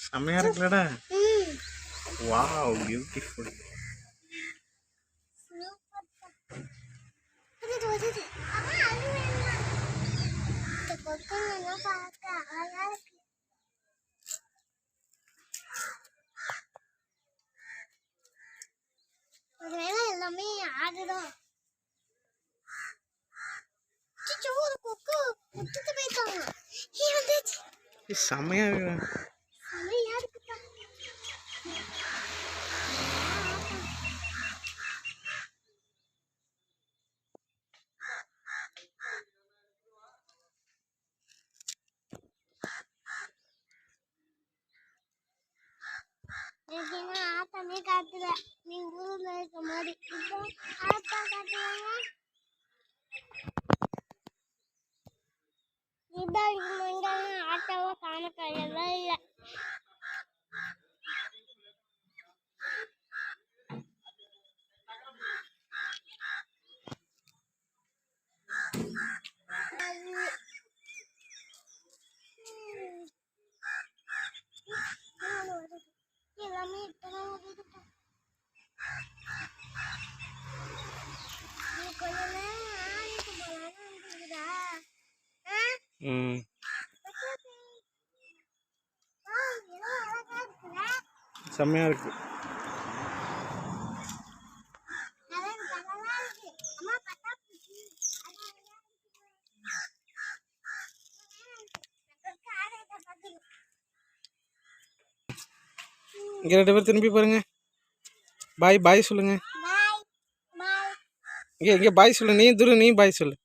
செம்மையா இருக்குல்லடா. Wow beautiful வருது வருது அம்மா மாதிரி இப்போ ஆட்டா காட்டுவாங்க இதான் இருக்குமாங்க ஆட்டாவா காண கிடையவே இல்லை எல்லாமே இப்பதான் காரையிட்ட பார்க்கணும். இங்க ரெண்டு பேர் திரும்பி பாருங்க. பாய் பாய் சொல்லுங்க. இங்க இங்க பாய் சொல்லு. நீ துரு நீ பாய் சொல்லு.